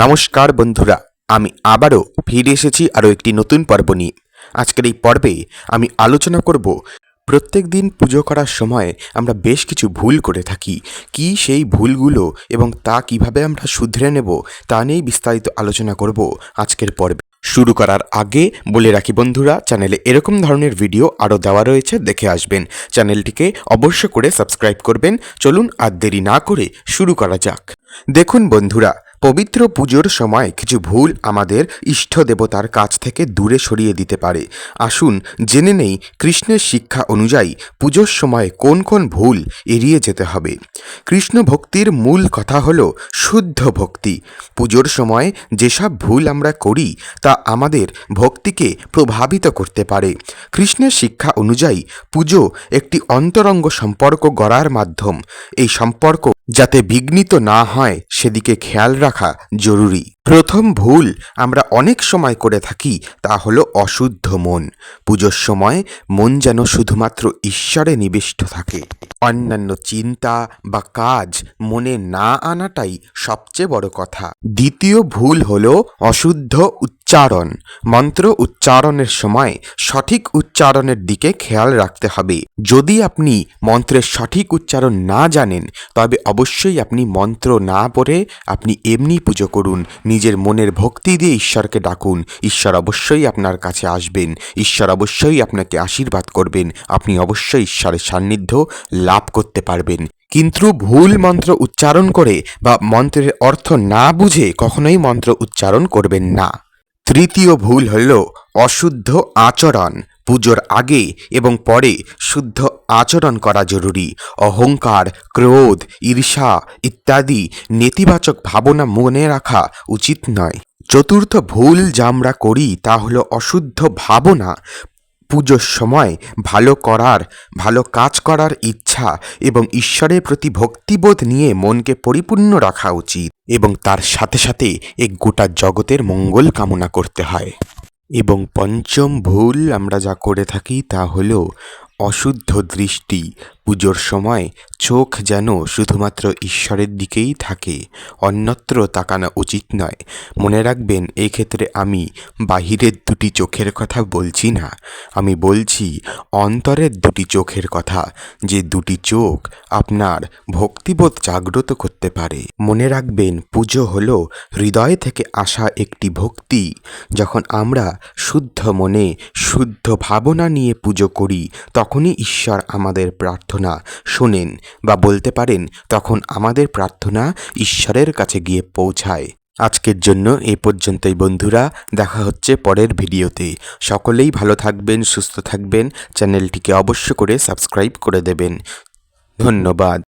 নমস্কার বন্ধুরা, আমি আবারও ফিরে এসেছি আরও একটি নতুন পর্ব নিয়ে। আজকের এই পর্বে আমি আলোচনা করব, প্রত্যেক দিন পুজো করার সময় আমরা বেশ কিছু ভুল করে থাকি। কি সেই ভুলগুলো এবং তা কীভাবে আমরা শুধরে নেব, তা নিয়েই বিস্তারিত আলোচনা করব আজকের পর্বে। শুরু করার আগে বলে রাখি বন্ধুরা, চ্যানেলে এরকম ধরনের ভিডিও আরও দেওয়া রয়েছে, দেখে আসবেন। চ্যানেলটিকে অবশ্য করে সাবস্ক্রাইব করবেন। চলুন আর দেরি না করে শুরু করা যাক। দেখুন বন্ধুরা পবিত্র পুজোর সময় কিছু ভুল আমাদের ইষ্ট দেবতার কাছ থেকে দূরে সরিয়ে দিতে পারে। আসুন, জেনে নেই কৃষ্ণের শিক্ষা অনুযায়ী পুজোর সময় কোন কোন ভুল এড়িয়ে যেতে হবে। কৃষ্ণ ভক্তির মূল কথা হল শুদ্ধ ভক্তি। পুজোর সময় যেসব ভুল আমরা করি, তা আমাদের ভক্তিকে প্রভাবিত করতে পারে। কৃষ্ণের শিক্ষা অনুযায়ী পুজো একটি অন্তরঙ্গ সম্পর্ক গড়ার মাধ্যম। এই সম্পর্ক যাতে বিঘ্নিত না হয়, সেদিকে খেয়াল রাখা জরুরি। প্রথম ভুল আমরা অনেক সময় করে থাকি, তা হল অশুদ্ধ মন। পুজোর সময় মন যেন শুধুমাত্র ঈশ্বরে নিবিষ্ট থাকে। অন্যান্য চিন্তা বা কাজ মনে না আনাটাই সবচেয়ে বড় কথা। দ্বিতীয় ভুল হল অশুদ্ধ উচ্চারণ। মন্ত্র উচ্চারণের সময় সঠিক উচ্চারণের দিকে খেয়াল রাখতে হবে। যদি আপনি মন্ত্রের সঠিক উচ্চারণ না জানেন, তবে অবশ্যই আপনি মন্ত্র না পড়ে আপনি এমনি পুজো করুন। নিজের মনের ভক্তি দিয়ে ঈশ্বরকে ডাকুন। ঈশ্বর অবশ্যই আপনার কাছে আসবেন। ঈশ্বর অবশ্যই আপনাকে আশীর্বাদ করবেন। আপনি অবশ্যই ঈশ্বরের সান্নিধ্য লাভ করতে পারবেন। কিন্তু ভুল মন্ত্র উচ্চারণ করে বা মন্ত্রের অর্থ না বুঝে কখনোই মন্ত্র উচ্চারণ করবেন না। তৃতীয় ভুল হল অশুদ্ধ আচরণ, পুজোর আগে এবং পরে শুদ্ধ আচরণ করা জরুরি। অহংকার, ক্রোধ, ঈর্ষা ইত্যাদি নেতিবাচক ভাবনা মনে রাখা উচিত নয়। চতুর্থ ভুল যা আমরা করি তা হলো অশুদ্ধ ভাবনা। পুজোর সময় ভালো করার, ভালো কাজ করার ইচ্ছা এবং ঈশ্বরের প্রতি ভক্তিবোধ নিয়ে মনকে পরিপূর্ণ রাখা উচিত। এবং তার সাথে সাথে এক গোটা জগতের মঙ্গল কামনা করতে হয়। এবং পঞ্চম ভুল আমরা যা করে থাকি তা হলো অশুদ্ধ দৃষ্টি। পুজোর সময় চোখ যেন শুধুমাত্র ঈশ্বরের দিকেই থাকে, অন্যত্র তাকানো উচিত নয়। মনে রাখবেন, এক্ষেত্রে আমি বাহিরের দুটি চোখের কথা বলছি না। আমি বলছি, অন্তরের দুটি চোখের কথা, যে দুটি চোখ আপনার ভক্তিবোধ জাগ্রত করতে পারে। মনে রাখবেন, পুজো হলো হৃদয় থেকে আসা একটি ভক্তি, যখন আমরা শুদ্ধ মনে শুদ্ধ ভাবনা নিয়ে পুজো করি, তখনই ঈশ্বর আমাদের প্রার্থনা। শোনেন বা বলতে পারেন, তখন আমাদের প্রার্থনা ঈশ্বরের কাছে গিয়ে পৌঁছায়। আজকের জন্য এই পর্যন্তই বন্ধুরা, দেখা হচ্ছে পরের ভিডিওতে। সকলেই ভালো থাকবেন, সুস্থ থাকবেন, চ্যানেলটিকে অবশ্য করে সাবস্ক্রাইব করে দেবেন। ধন্যবাদ।